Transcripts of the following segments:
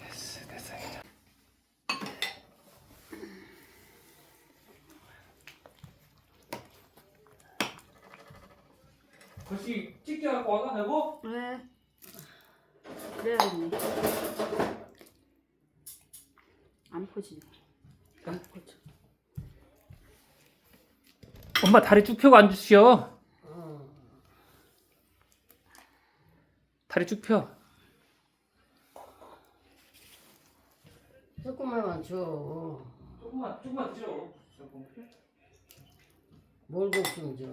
됐어 됐어 찍게 갖고 와가 되고? 왜? 그래야겠네. 안 퍼지네. 안 퍼져. 엄마 다리 쭉 펴고 앉으시오. 다리 쭉 펴. 조금만 줘. 조금만 조금만 드셔. 조금. 몰고 좀 줘.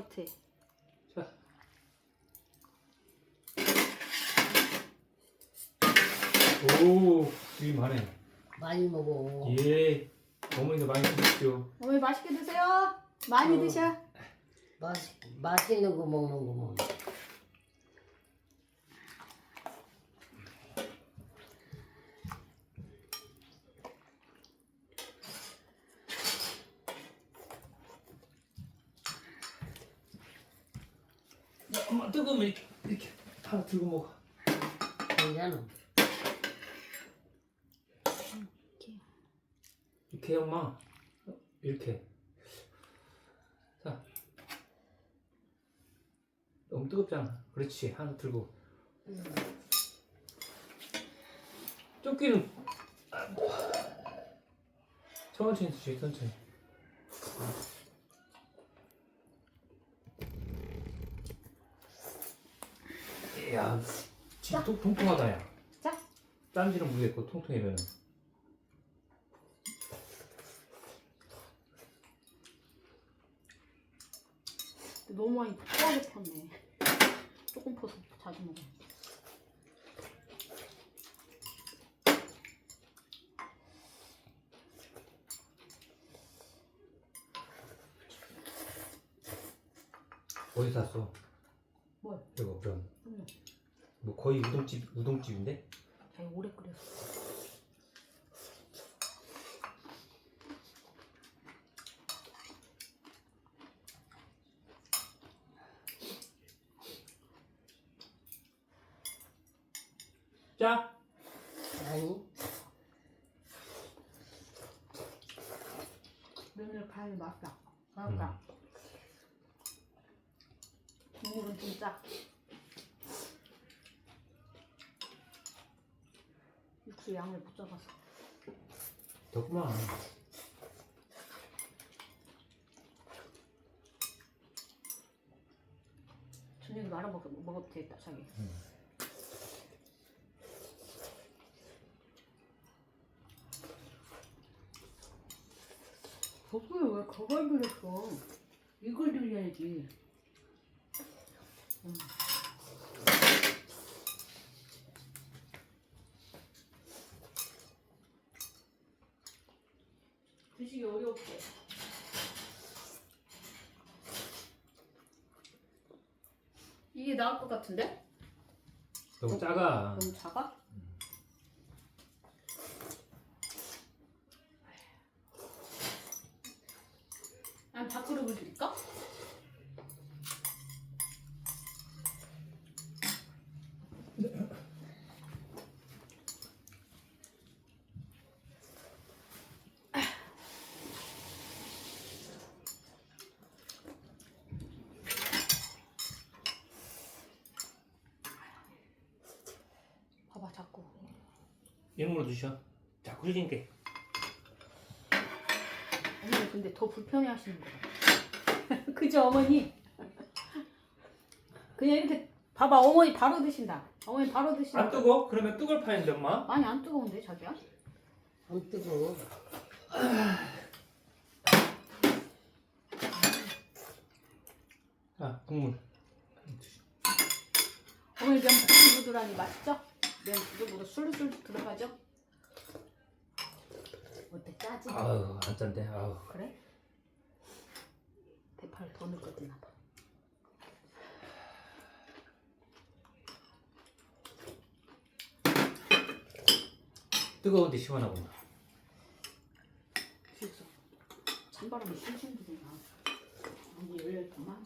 같아. 자. 오, 주임하네. 많이 먹어. 예. 어머니도 많이 드십시오. 어머니 맛있게 드세요. 많이 어. 드셔. 맛 맛있는 거 먹는구먼. 야, 엄마 뜨거우면 이렇게, 이렇게 하나 들고 먹어. 괜찮아. 이렇게 엄마. 이렇게. 자. 너무 뜨겁잖아. 그렇지. 하나 들고. 쫓기는 천천히 드시 천천히. 야, 진 짜 통- 통통하다 야. 자. 딴지는 모르겠고 통통해면은. 너무 많이 퍼게 폈네. 조금 퍼서 자주 먹어. 어디 샀어? 뭘? 이거 그럼 응. 뭐 거의 우동집 우동집인데? 자기 오래 끓였어. 자. 아니 면을 간이 맛있다. 그러니까 국물은 좀 짜. 육수 양을 못 잡아서. 덕구만. 저녁에 말아 먹, 먹어도 되겠다 자기. 덕분에 왜 그걸 그렸어? 이걸 드려야지. 음. 드시기 어렵게. 이게 나을 것 같은데? 너무 작아. 너무 작아? 아니 밥그릇을 드릴까? 봐봐 자꾸 이놈으로 드셔. 자꾸 흘리게. 어머니 근데 더 불편해 하시는 거야 그죠 어머니? 그냥 이렇게 봐봐 어머니 바로 드신다 어머니 바로 드신다 안 뜨거? 그러면 뜨거울 판인데 엄마. 많이 안 뜨거운데 자기야? 안 뜨거. 자 국물. 어머니 면 부들부들하니 맛있죠? 면 부들부들 술술 들어가죠? 어때 짜지? 아우 안 짠데. 아우. 그래? 대파 양파를 더 넣을 것 같나 봐. 뜨거운데 시원하구나. 그래서 찬바람이 싱싱 부네요. 문이 열렸구만.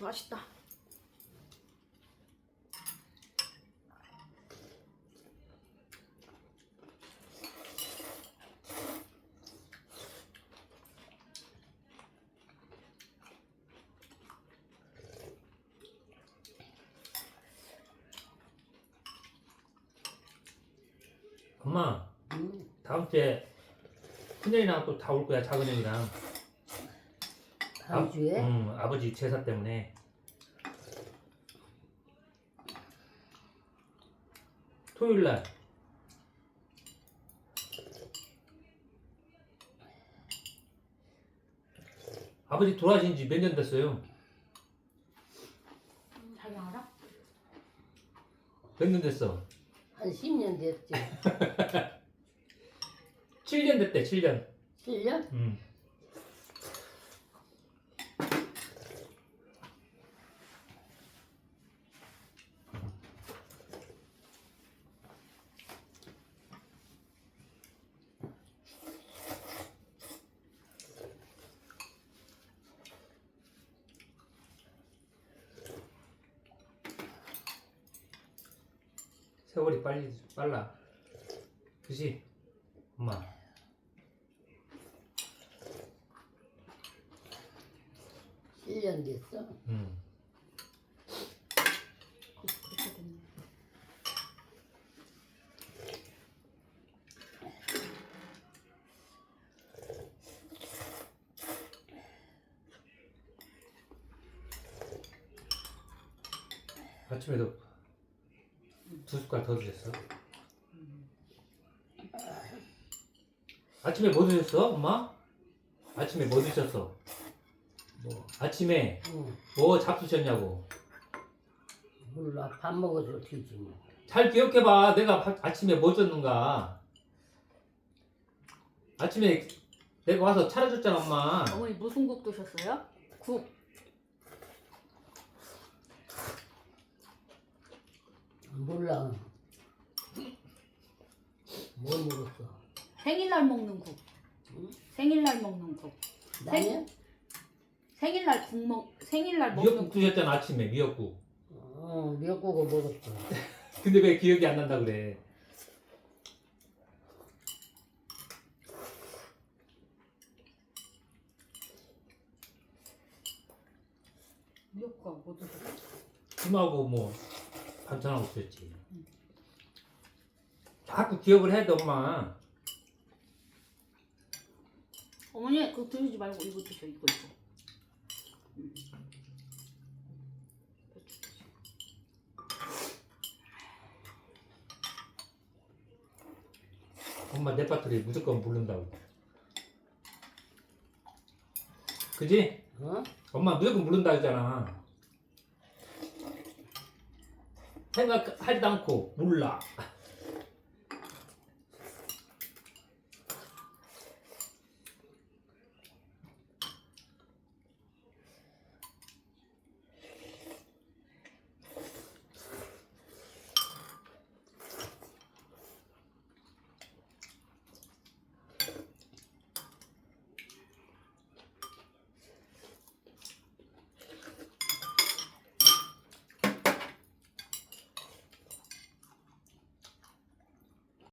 맛있다. 엄마 응. 다음 주에 큰애랑 또 다 올 거야 작은 애랑. 다음 아, 주에 응 아버지 제사 때문에. 토요일 날. 아버지 돌아가신 지 몇 년 됐어요? 자기 알아? 몇 년 됐어? 한 10년 됐지. 7년 됐대 7년. 7년? 음. 세월이 빨리 빨라. 그지? 엄마. 7년 됐어. 음. 그렇게 됐네. 아침에도 두 숟갈 더 드셨어? 아침에 뭐 드셨어, 엄마? 아침에 뭐 드셨어? 뭐, 아침에 응. 뭐 잡수셨냐고? 몰라. 밥 먹어서 튀지 뭐. 잘 기억해봐. 내가 바- 아침에 뭐 줬는가? 아침에 내가 와서 차려줬잖아, 엄마. 어머니 무슨 국 드셨어요? 국. 몰라. 뭐 먹었어? 생일날 먹는 국. 응? 생일날 먹는 국. 라면? 생일날 국 먹. 생일날 먹는 미역국 드셨잖아, 아침에 미역국. 어, 미역국을 먹었어. 근데 왜 기억이 안 난다 그래? 미역국 뭐 드셨어요? 김하고 뭐 반찬하고 드셨지. 자꾸 기억을 돼, 엄마. 어머니 그거 드시지 말고 이거 드셔 이거 이거. 음. 배추. 엄마 내 빠트리 무조건 부른다고. 그지? 어? 엄마 무조건 부른다 했잖아. 생각하지도 않고 몰라.